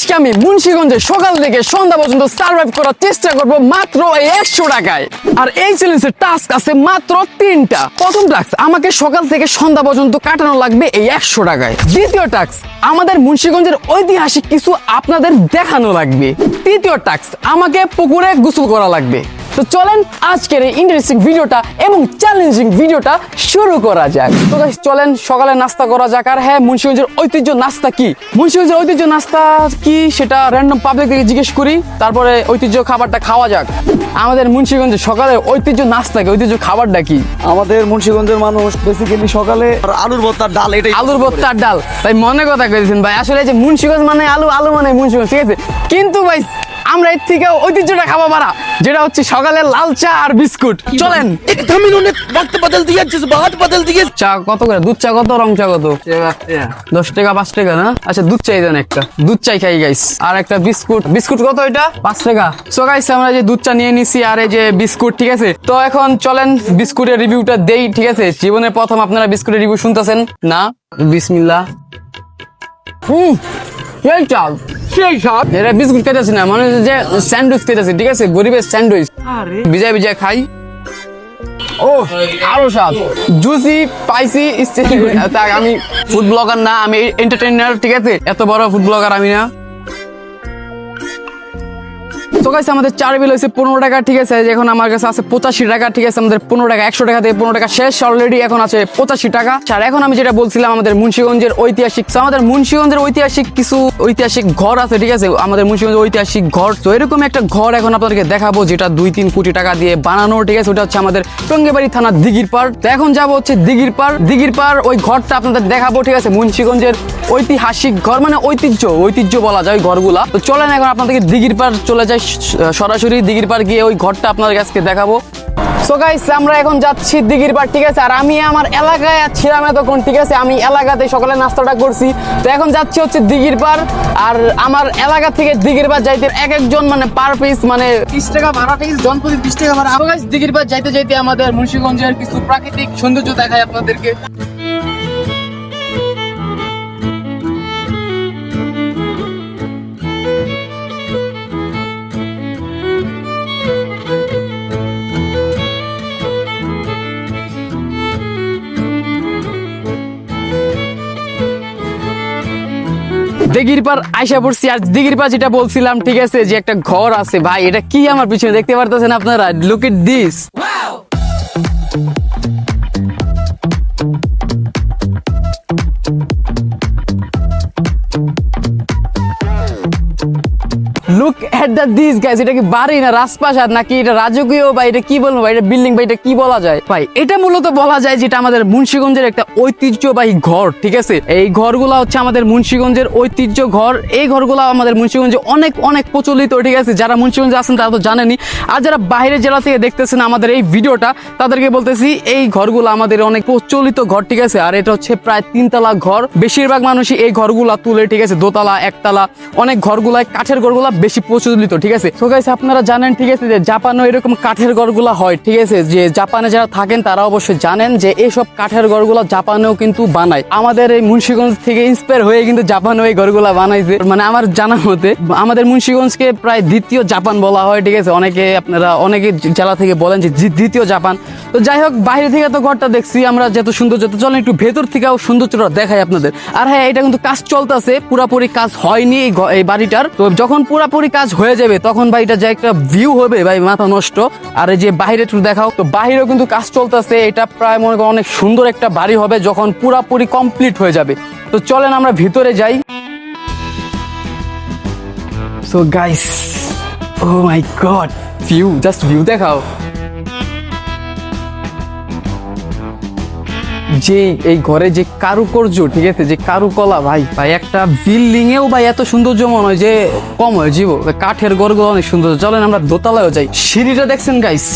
আজকে আমি মুন্সিগঞ্জে সকাল থেকে সন্ধ্যা পর্যন্ত সার্ভাইভ করার চেষ্টা করব মাত্র এই একশো টাকায়। আর এই চ্যালেঞ্জের টাস্ক আছে মাত্র তিনটা। প্রথম টাস্ক আমাকে সকাল থেকে সন্ধ্যা পর্যন্ত কাটানো লাগবে এই একশো টাকায়। দ্বিতীয় টাস্ক আমাদের মুন্সিগঞ্জের ঐতিহাসিক কিছু আপনাদের দেখানো লাগবে। তৃতীয় টাস্ক আমাকে পুকুরে গোসল করা লাগবে। তো চলেন আজকের এই ইন্টারেস্টিং ভিডিওটা এবং চ্যালেঞ্জিং ভিডিওটা শুরু করা যাক। তো চলেন সকালে নাস্তা করা যাক। আর হ্যাঁ মুন্সিগঞ্জের ঐতিহ্য নাস্তা কি? মুন্সিগঞ্জের ঐতিহ্য নাস্তা কি সেটা র্যান্ডম পাবলিক থেকে জিজ্ঞেস করি তারপরে ঐতিহ্য খাবারটা খাওয়া যাক। আমাদের মুন্সিগঞ্জে সকালে ঐতিহ্য নাস্তা কি ঐতিহ্য খাবারটা কি? আমাদের মুন্সিগঞ্জের মানুষ বেসিক্যালি সকালে আর আলুর ভর্তার ডাল এটাই আলুর ভর্তার ডাল। তাই মনে কথা কইছেন ভাই আসলে এই যে মুন্সিগঞ্জ মানে আলু আলু মানে মুন্সিগঞ্জ ঠিক আছে? কিন্তু ভাই আমরা এর থেকে ঐতিহ্যটা খাবো পারা যেটা হচ্ছে সকালে লাল চা আর বিস্কুট চলেন एकदम इन्होंने वक्त बदल दिया जज्बात बदल दिए চা কত করে দুধ চা কত রং চা কত দশ টাকা পাঁচ টাকা না আচ্ছা দুধ চাই দেন একটা দুধ চাই খাই গাইস আর একটা বিস্কুট বিস্কুট কত এটা পাঁচ টাকা সো গাইস আমরা যে দুধ চা নিয়ে নিছি আর এই যে বিস্কুট ঠিক আছে তো এখন চলেন বিস্কুটের রিভিউটা দেই ঠিক আছে জীবনে প্রথম আপনারা বিস্কুটের রিভিউ শুনতেছেন না বিসমিল্লা হুম সেই চাল সেই স্বাদ এটা বিস্কুট খেতেছি না মানে যে স্যান্ডউইচ খেতেছি ঠিক আছে? গরিবের স্যান্ডউইচ। খাই। ও আরও স্বাদ জুসি স্পাইসি আমি ফুড ব্লগার না আমি এন্টারটেইনার ঠিক আছে? এত বড় ফুড ব্লগার আমি না। তো গাইছে আমাদের চার বিল হয়েছে পনেরো টাকা, ঠিক আছে? এখন আমার কাছে আছে পঁচাশি টাকা, ঠিক আছে? আমাদের পনেরো টাকা, একশো টাকা থেকে পনেরো টাকা শেষ অলরেডি এখন আছে পঁচাশি টাকা। আর এখন আমি যেটা বলছিলাম, আমাদের মুন্সিগঞ্জের ঐতিহাসিক আমাদের মুন্সিগঞ্জের ঐতিহাসিক কিছু ঐতিহাসিক ঘর আছে, ঠিক আছে? আমাদের মুন্সিগঞ্জের ঐতিহাসিক ঘর তো এরকম একটা ঘর এখন আপনাদেরকে দেখাবো, যেটা দুই তিন কোটি টাকা দিয়ে বানানো, ঠিক আছে? ওটা হচ্ছে আমাদের টঙ্গেবাড়ি থানার দিঘির পাড়। তো এখন যাব হচ্ছে দিঘির পাড়। দিঘির পাড়, ওই ঘরটা আপনাদের দেখাবো, ঠিক আছে? মুন্সিগঞ্জের ঐতিহাসিক ঘর মানে ঐতিহ্য ঐতিহ্য বলা যায় ঘরগুলা। তো চলেন এখন আপনাদেরকে দিঘির পাড় চলে স- সরাসরি দিঘির পাড় গিয়ে ওই ঘরটা আপনার কাছে দেখাবো। সো গাইস আমরা এখন যাচ্ছি দিঘির পাড়, ঠিক আছে? আর আমি আমার এলাকায় ছিলাম এতক্ষণ, ঠিক আছে? আমি এলাকাতে সকালে নাস্তাটা করছি। তো এখন যাচ্ছি হচ্ছে দিঘির পাড়, আর আমার এলাকা থেকে দিঘির পাড় যাইতে এক একজন মানে পার পিস মানে বিশ টাকা ভাড়া পিস জনপ্রতি বিশ টাকা ভাড়া। গাইস দিঘির পাড় যাইতে যাইতে আমাদের মুন্সিগঞ্জের কিছু প্রাকৃতিক সৌন্দর্য দেখায় আপনাদেরকে। দিঘির পার আইসা পড়ছি, আর দিঘির পার যেটা বলছিলাম, ঠিক আছে, যে একটা ঘর আছে, ভাই, এটা কি আমার পিছনে দেখতে পারতেছেন আপনারা? Look it this look at the this guys এটা কি বাড়ি না রাজপ্রাসাদ নাকি এটা রাজকীয় বা এটা কি বলব? ভাই এটা বিল্ডিং বা এটা কি বলা যায়? ভাই, এটা মূলত বলা যায় যেটা আমাদের মুন্সিগঞ্জের একটা ঐতিহ্যবাহী ঘর, ঠিক আছে? এই ঘরগুলা হচ্ছে আমাদের মুন্সিগঞ্জের ঐতিহ্য ঘর। এই ঘরগুলা আমাদের মুন্সিগঞ্জে অনেক অনেক প্রচলিত, ঠিক আছে? যারা মুন্সিগঞ্জে আছেন তারা তো জানেনি আর যারা বাইরের জেলা থেকে দেখতেছেন আমাদের এই ভিডিওটা, তাদেরকে বলতেছি এই ঘরগুলো আমাদের অনেক প্রচলিত ঘর, ঠিক আছে? আর এটা হচ্ছে প্রায় তিনতলা ঘর। বেশিরভাগ মানুষই এই ঘরগুলা তুলে, ঠিক আছে? দোতলা, একতলা, অনেক ঘরগুলায়, কাঠের ঘরগুলা বেশি প্রচলিত, ঠিক আছে? তো গাইস আপনারা জানেন, ঠিক আছে, যে জাপানেও এরকম কাঠের ঘরগুলা হয়, ঠিক আছে? যে জাপানে যারা থাকেন, তারা অবশ্যই জানেন যে এইসব কাঠের ঘরগুলা জাপানেও কিন্তু বানায়। আমাদের এই মুন্সিগঞ্জ থেকে ইন্সপায়ার হয়ে কিন্তু জাপানেও এই ঘরগুলা বানাইছে। মানে আমার জানা মতে, আমাদের মুন্সিগঞ্জকে প্রায় দ্বিতীয় জাপান বলা হয়, ঠিক আছে? অনেকে আপনারা, অনেকে জেলা থেকে বলেন যে দ্বিতীয় জাপান। তো যাই হোক, বাইরে থেকে তো ঘরটা দেখছি, আমরা যত সুন্দর, যত চলেন, একটু ভেতর থেকেও সৌন্দর্যটা দেখাই আপনাদের। আর হ্যাঁ এটা কিন্তু কাজ চলতেছে, পুরাপুরি কাজ হয়নি এই বাড়িটার। তো যখন পুরাপুরি কাজ হয়ে যাবে, তখন ভাই এটা যে একটা ভিউ হবে ভাই, মাথা নষ্ট। আর এই যে বাইরে একটু দেখাও, তো বাইরেও কিন্তু কাজ চলতেছে, এটা প্রায় মনে করো অনেক সুন্দর একটা বাড়ি হবে, যখন পুরাপুরি কমপ্লিট হয়ে যাবে। তো চলেন আমরা ভিতরে যাই। So guys oh my god view just view দেখাও। যে এই ঘরে যে কারুকার্য, ঠিক আছে? যে কারুকলা, ভাই ভাই, একটা বিল্ডিং এও ভাই এত সৌন্দর্য মনে হয় যে কম হয় জীব কাঠের ঘরগুলো অনেক সুন্দর চলেন আমরা দোতলায়ও যাই। সিঁড়িটা দেখছেন গাইস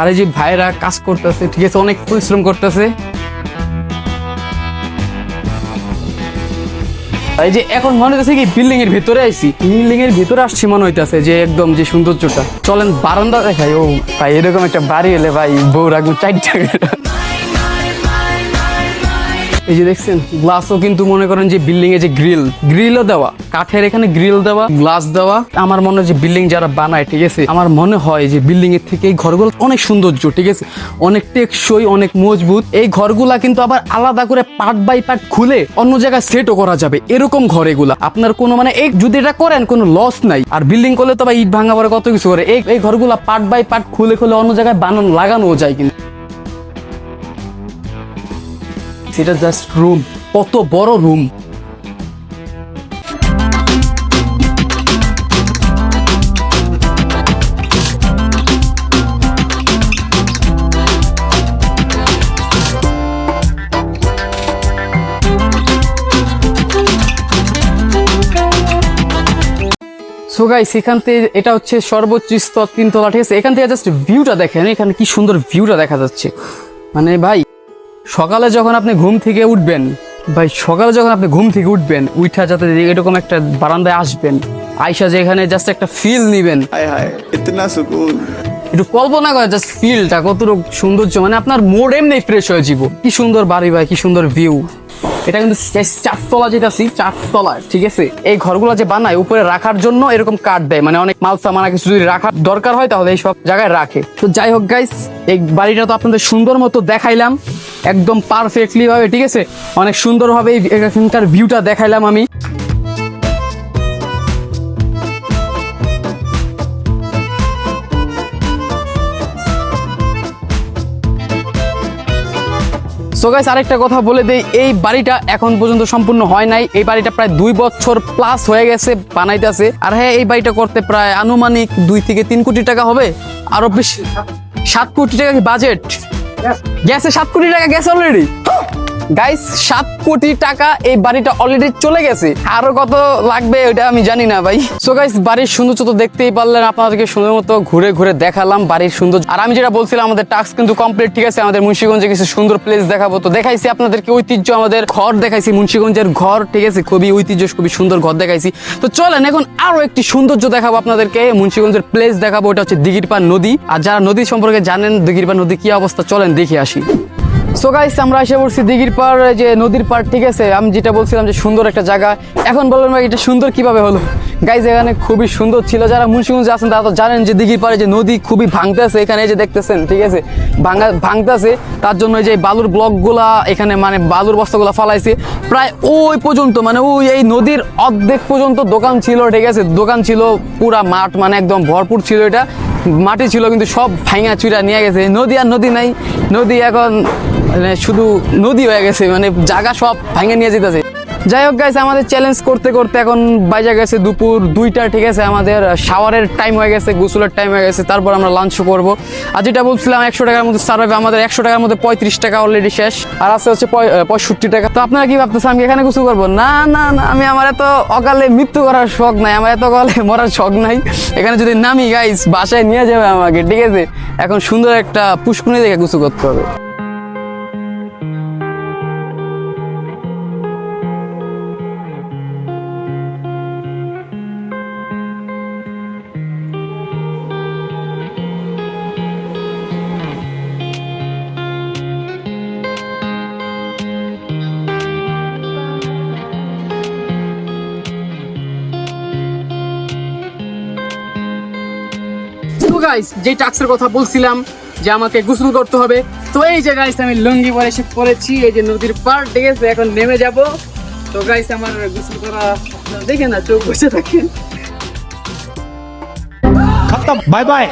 আর এই যে ভাইরা কাজ করতেছে, ঠিক আছে? অনেক পরিশ্রম করতেছে। এই যে এখন মনে হইতেছে কি বিল্ডিং এর ভিতরে আইছি। বিল্ডিং এর ভিতরে আসছি মনে হইতাছে যে একদম যে সৌন্দর্যটা। চলেন বারান্দা দেখাই। ও, ভাই, এরকম একটা বাড়ি এলে ভাই বউ রাখব চারটা। এই যে দেখছেন গ্লাসও কিন্তু মনে করেন যে বিল্ডিং এ যে গ্রিল গ্রিলও দেওয়া। কাঠের এখানে গ্রিল দেওয়া গ্লাস দেওয়া। আমার মনে হয় যে বিল্ডিং যারা বানায়, ঠিক আছে? আমার মনে হয় যে বিল্ডিং এর থেকে এই ঘরগুলো অনেক সৌন্দর্য, ঠিক আছে? অনেক টেকসই, অনেক মজবুত। এই ঘরগুলা কিন্তু আবার আলাদা করে পার্ট বাই পার্ট খুলে অন্য জায়গায় সেটও করা যাবে। এরকম ঘর এগুলা। আপনার কোনো মানে এই যদি এটা করেন, কোনো লস নাই। আর বিল্ডিং করলে তো ইট ভাঙা পরে কত কিছু করে। এই এই ঘরগুলা পার্ট বাই পার্ট খুলে খুলে অন্য জায়গায় বানানো লাগানো যায় কিন্তু। সেটা জাস্ট রুম কত বড় রুম সো গাইস এখান থেকে এটা হচ্ছে সর্বোচ্চ স্তর, তিনতলা, ঠিক আছে? এখান থেকে জাস্ট ভিউটা দেখেন। এখানে কি সুন্দর ভিউটা দেখা যাচ্ছে। মানে ভাই সকালে যখন আপনি ঘুম থেকে উঠবেন ভাই সকালে যখন আপনি ঘুম থেকে উঠবেন উঠা যাতে এরকম একটা বারান্দায় আসবেন আয়সা যে এখানে জাস্ট একটা ফিল নিবেন। একটু কল্পনা করে জাস্ট ফিলটা কতটুকু সৌন্দর্য মানে আপনার মোড এমনি ফ্রেশ হয়ে যাব কি সুন্দর বাড়ি ভাই কি সুন্দর ভিউ এটা কিন্তু চারতলা যেটা আছি চারতলা ঠিক আছে? এই ঘরগুলো যে বানায় উপরে রাখার জন্য এরকম কাঠ দেয় মানে অনেক মাল সামান কিছু যদি রাখার দরকার হয় তাহলে এই সব জায়গায় রাখে। তো যাই হোক গাইস এই বাড়িটা তো আপনাদের সুন্দর মতো দেখাইলাম। একদম পারফেক্টলি ভাবে, ঠিক আছে? অনেক সুন্দরভাবে এখানকার ভিউটা দেখাইলাম আমি। সো গাইস আরেকটা কথা বলে দেই, এই বাড়িটা এখন পর্যন্ত সম্পূর্ণ হয় নাই। এই বাড়িটা প্রায় দুই বছর প্লাস হয়ে গেছে, বানাইতেছে। আর হ্যাঁ এই বাড়িটা করতে প্রায় আনুমানিক দুই থেকে তিন কোটি টাকা হবে। আরও বেশি, সাত কোটি টাকা বাজেট গেছে সাত কোটি টাকা গ্যাস অলরেডি গাইস সাত কোটি টাকা এই বাড়িটা অলরেডি চলে গেছে। আরও কত লাগবে ওটা আমি জানি না ভাই। সো গাইস বাড়ির সৌন্দর্য তো দেখতেই পারলেন, আপনাদেরকে সুন্দর মতো ঘুরে ঘুরে দেখালাম বাড়ির সৌন্দর্য। আর আমি যেটা বলছিলাম, আমাদের টাস্ক কিন্তু কমপ্লিট ঠিক আছে? আমাদের মুন্সিগঞ্জে কিছু সুন্দর প্লেস দেখাবো। তো দেখাইছি আপনাদেরকে ঐতিহ্য, আমাদের ঘর দেখাইছি, মুন্সিগঞ্জের ঘর, ঠিক আছে? খুবই ঐতিহ্য, খুবই সুন্দর ঘর দেখাইছি। তো চলেন, এখন আরও একটি সৌন্দর্য দেখাবো আপনাদেরকে। মুন্সিগঞ্জের প্লেস দেখাবো, ওটা হচ্ছে দিঘিরপাড় নদী। আর যারা নদী সম্পর্কে জানেন, দিঘিরপাড় নদী কি অবস্থা, চলেন দেখে আসি। সো গাইস আমরা এসে পড়ছি দিঘির পাড় যে নদীর পাড় ঠিক আছে? আমি যেটা বলছিলাম যে সুন্দর একটা জায়গা। এখন বললাম ভাই, এটা সুন্দর কীভাবে হলো? গাইস এখানে খুবই সুন্দর ছিল। যারা মুন্সিগঞ্জে আছেন, তারা তো জানেন যে দিঘির পাড়ে যে নদী খুবই ভাঙতেছে। এখানে যে দেখতেছেন, ঠিক আছে? ভাঙা, ভাঙতেছে। তার জন্য যে বালুর ব্লকগুলা এখানে মানে বালুর বস্তাগুলা ফালাইছে। প্রায় ওই পর্যন্ত মানে ওই এই নদীর অর্ধেক পর্যন্ত দোকান ছিল, ঠিক আছে? দোকান ছিল পুরা মাঠ মানে একদম ভরপুর ছিল এটা। মাটি ছিল, কিন্তু সব ভাঙা চুরা নিয়ে গেছে। নদী আর নদী নাই। নদী এখন মানে শুধু নদী হয়ে গেছে মানে জায়গা সব ভাঙে নিয়ে যেতেছে। যাই হোক গাইছে আমাদের চ্যালেঞ্জ করতে করতে এখন বাজে গেছে দুপুর দুইটা, ঠিক আছে? আমাদের শাওয়ারের টাইম হয়ে গেছে, গোসলের টাইম হয়ে গেছে, তারপর আমরা লাঞ্চ করব। আর যেটা বলছিলাম, একশো টাকার মধ্যে সার হবে আমাদের একশো টাকার মধ্যে পঁয়ত্রিশ টাকা অলরেডি শেষ। আর আছে হচ্ছে পঁয়ষট্টি টাকা। তো আপনারা কি ভাবতেছেন, আমি এখানে গোসল করব? না না না, আমি আমার এত অকালে মৃত্যু করার শখ নাই, আমার এত অকালে মরার শখ নাই। এখানে যদি নামি গাইস বাসায় নিয়ে যাবে আমাকে, ঠিক আছে? এখন সুন্দর একটা পুষ্কুনি দেখে গোসল করতে হবে। গাইস যে টাক্সের কথা বলছিলাম যে আমাকে গোসল করতে হবে তো এই যে গাইস আমি লুঙ্গি পরে এসে পরেছি এই যে নদীর পার ঠিক আছে এখন নেমে যাব। তো গাইস আমার গোসল করা দেখে না চোখ বসে থাকেন। খতম বাই বাই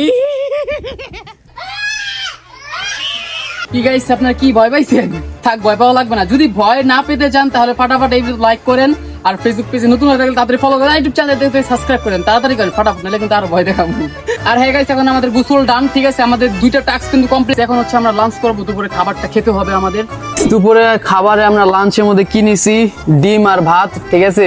এই কি গাইস আপনার কি ভয় পাইছেন থাক, ভয় পাওয়া লাগবে না। যদি ভয় না পেতে চান, তাহলে ফাটাফাট এই লাইক করেন। আর ফেসবুক পেজে নতুন হয়ে থাকলে তাড়াতাড়ি ফলো করেন ইউটিউব চ্যানেল দেখতে সাবস্ক্রাইব করেন। তাড়াতাড়ি করেন, ফাটাফাট, নাহলে কিন্তু আরও ভয় দেখাবো। আর হ্যাঁ গাইস এখন আমাদের গোসল ডান ঠিক আছে? আমাদের দুইটা টাস্ক কিন্তু কমপ্লিট এখন হচ্ছে আমরা লাঞ্চ করব, দুপুরে খাবারটা খেতে হবে আমাদের। দুপুরে খাবারে আমরা লাঞ্চের মধ্যে কিনেছি ডিম আর ভাত, ঠিক আছে?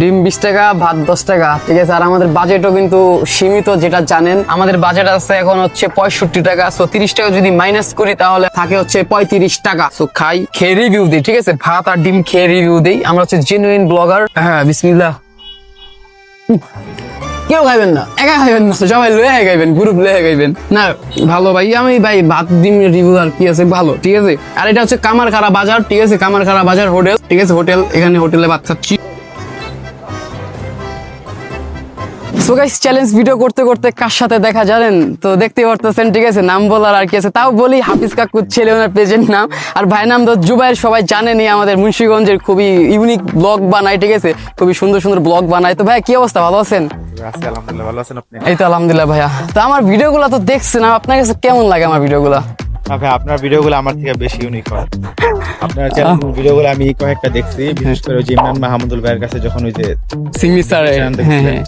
ডিম বিশ টাকা, ভাত দশ টাকা। ঠিক আছে, আর আমাদের বাজেটও কিন্তু সীমিত, যেটা জানেন। আমাদের বাজেট আছে এখন হচ্ছে পঁয়ষট্টি টাকা সো তিরিশ টাকা যদি মাইনাস করি তাহলে থাকে হচ্ছে পঁয়ত্রিশ টাকা। সো খাই, খেয়ে রিভিউ দিই, ঠিক আছে? ভাত আর ডিম খেয়ে রিভিউ দিই। আমরা হচ্ছে জেনুইন ব্লগার হ্যাঁ বিসমিল্লাহ। কেউ খাইবেন না, একা খাইবেন না। সবাই লয়ে খাইবেন গ্রুপ লয়ে খাইবেন। না, ভালো ভাই, আমি ভাই ভাত, ডিম রিভিউ আর কি আছে, ভালো, ঠিক আছে? আর এটা হচ্ছে কামারখাড়া বাজার, ঠিক আছে? কামারখাড়া বাজার হোটেল, ঠিক আছে? হোটেল, এখানে হোটেলে ভাত খাচ্ছি সো গাইস চ্যালেঞ্জ ভিডিও করতে করতে কার সাথে দেখা জানেন? তো দেখতে পারতেছেন ঠিক আছে? নাম বলার আর কি আছে। তাও বলি হাফিজ কাকুর ছেলে ওনার প্রেজেন্ট নাম। আর ভাই নাম তো জুবাইর সবাই জানেনই আমাদের মুন্সিগঞ্জের খুবই ইউনিক ব্লগ বানায় ঠিক আছে? খুবই সুন্দর সুন্দর ব্লগ বানায়। তো ভাই কি অবস্থা? ভালো আছেন? এই তো আলহামদুলিল্লাহ ভাইয়া। তো আমার ভিডিওগুলো তো দেখছেন আপনার কাছে কেমন লাগে আমার ভিডিওগুলো আপনার ভিডিওগুলো আমার থেকে বেশি ইউনিক হয়। আপনার চ্যানেল ভিডিওগুলো আমি কয়েকটা দেখছি বিশেষ করে যে ইমরান মাহমুদুল ভাইয়ের কাছে যখন ওই যে সিঙ্গি স্যার হ্যাঁ হ্যাঁ।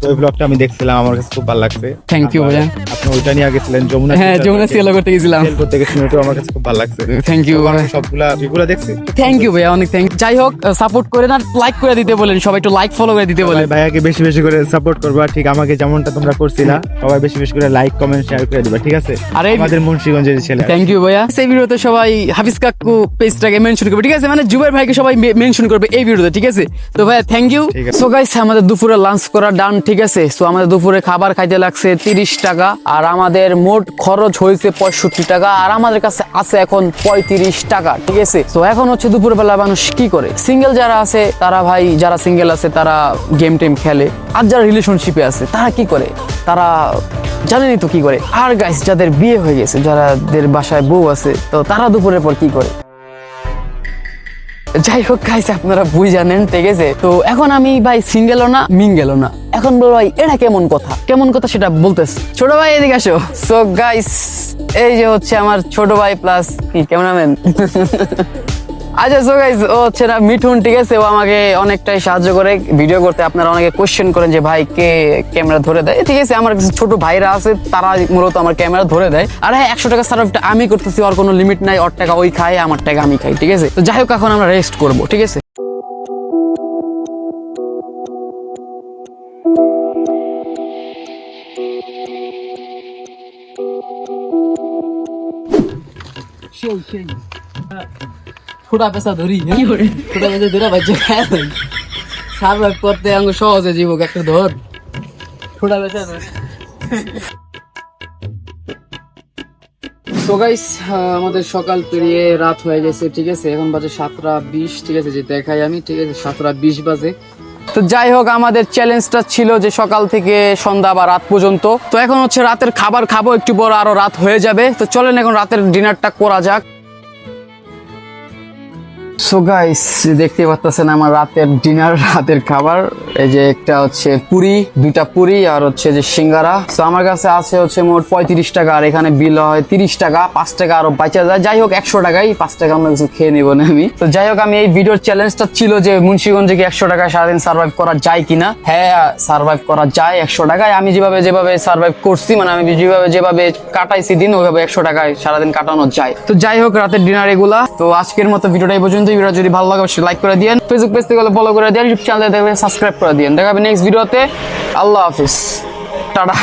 তো ওই ব্লগটা আমি দেখছিলাম আমার কাছে খুব ভালো লাগছে। You, আবার ভাইয়া। আপনি ওইটা নিয়ে গেছিলেন যমুনা হ্যাঁ যমুনা করতে গেছিলাম। সেল করতে ওটাও আমার কাছে খুব ভালো লাগছে। থ্যাংক ইউ সবগুলা যেগুলো দেখছি। থ্যাংক ইউ ভাইয়া অনেক থ্যাংক যাই হোক সাপোর্ট করে না লাইক করে দিতে বলেন সবাই একটু লাইক ফলো করে দিতে বলেন। ভাই ভাইয়াকে বেশি বেশি করে সাপোর্ট করবা ঠিক আমাকে যেমনটা তোমরা করছিলা সবাই বেশি বেশি করে লাইক কমেন্ট শেয়ার করে দিবা ঠিক আছে? আর আমাদের মুন্সিগঞ্জের ছেলে থ্যাংক ইউ ভাইয়া। সেই ভিডিওতে সবাই হাফিজ কাকু পেজটাকে মেনশন করবে ঠিক আছে? মানে জুবাইর ভাইকে সবাই মেনশন করবে এই ভিডিওতে ঠিক আছে? তো ভাইয়া থ্যাংক ইউ সো গাইস আমাদের দুপুরে লাঞ্চ করা ডান ঠিক আছে? সো আমাদের দুপুরে খাবার খাইতে লাগছে তিরিশ টাকা আর আমাদের মোট খরচ হয়েছে পঁয়ষট্টি টাকা আর আমাদের কাছে আছে এখন পঁয়ত্রিশ টাকা ঠিক আছে? তো এখন হচ্ছে দুপুর বেলা মানুষ কি করে? সিঙ্গেল যারা আছে তারা ভাই যারা সিঙ্গেল আছে তারা গেম টেম খেলে। আর যারা রিলেশনশিপে আছে তারা কি করে? তারা জানেনই তো কি করে? আর গাইস যাদের বিয়ে হয়ে গেছে যাদের বাসায় বউ আছে, তো তারা দুপুরের পর কি করে? যাই হোক গাইস আপনারা বুঝ জানেন, ঠিক আছে? তো এখন আমি ভাই সিঙ্গেলও না মিঙ্গেলও না। এখন বল ভাই, এটা কেমন কথা? কেমন কথা সেটা বলতেছে। ছোট ভাই, এদিকে আসো। সো গাইস এই যে হচ্ছে আমার ছোট ভাই প্লাস কি আছেন? আচ্ছা সো গাইস ও হচ্ছে না মিঠুন, ঠিক আছে? ও আমাকে অনেকটাই সাহায্য করে ভিডিও করতে। আপনারা অনেকে কোশ্চেন করেন যে, ভাই, কে ক্যামেরা ধরে দেয়? ঠিক আছে, আমার কিছু ছোট ভাইরা আছে, তারা মূলত আমার ক্যামেরা ধরে দেয়। আর হ্যাঁ একশো টাকা সার্ভটা আমি করতেছি, ওর কোনো লিমিট নাই, ওর টাকা ওই খায়, আমার টাকা আমি খাই, ঠিক আছে? তো যাই হোক, এখন আমরা রেস্ট করব, ঠিক আছে? ফুটা পেশা ধরি করে? ফুটা পেশা ধরে বাচ্চা খায় ভাই সার্ভাইভ করতে আঙ্গ সহজে জীবক একটা ধর। ফুটা পেশা ধর। তো গাইস আমাদের সকাল পেরিয়ে রাত হয়ে গেছে ঠিক আছে? এখন বাজে সাতটা বিশ ঠিক আছে? যে দেখাই আমি ঠিক আছে? সাতটা বিশ বাজে। তো যাই হোক আমাদের চ্যালেঞ্জটা ছিল যে সকাল থেকে সন্ধ্যা বা রাত পর্যন্ত। তো এখন হচ্ছে রাতের খাবার খাব একটু বড় আরও রাত হয়ে যাবে। তো চলেন এখন রাতের ডিনারটা করা যাক। সো গাইস দেখতে পাচ্ছেন আমার রাতের ডিনার রাতের খাবার। এই যে একটা হচ্ছে পুরি, দুইটা পুরি আর হচ্ছে যে সিঙ্গারা। তো আমার কাছে আছে হচ্ছে মোট পঁয়ত্রিশ টাকা আর এখানে বিল হয় তিরিশ টাকা, পাঁচ টাকা আরও বাঁচা যায়। যাই হোক, একশো টাকাই, পাঁচ টাকা আমরা কিছু খেয়ে নিবো না আমি। তো যাই হোক, আমি এই ভিডিওর চ্যালেঞ্জটা ছিল যে মুন্সিগঞ্জে কি একশো টাকায় সারাদিন সার্ভাইভ করা যায় কিনা। হ্যাঁ সার্ভাইভ করা যায় একশো টাকায়। আমি যেভাবে যেভাবে সার্ভাইভ করছি মানে আমি যেভাবে যেভাবে কাটাইছি দিন, ওইভাবে একশো টাকায় সারাদিন কাটানো যায়। তো যাই হোক, রাতের ডিনার এগুলা তো আজকের মতো ভিডিওটা এই পর্যন্ত ভিডিও যদি ভালো লাগে, অবশ্যই লাইক করে দিন ফেসবুক পেজ থেকে ফলো করে দিন ইউটিউব চ্যানেল দেখবে সাবস্ক্রাইব করে দিন দেখা হবে নেক্সট ভিডিওতে আল্লাহ হাফিজ। টাটা।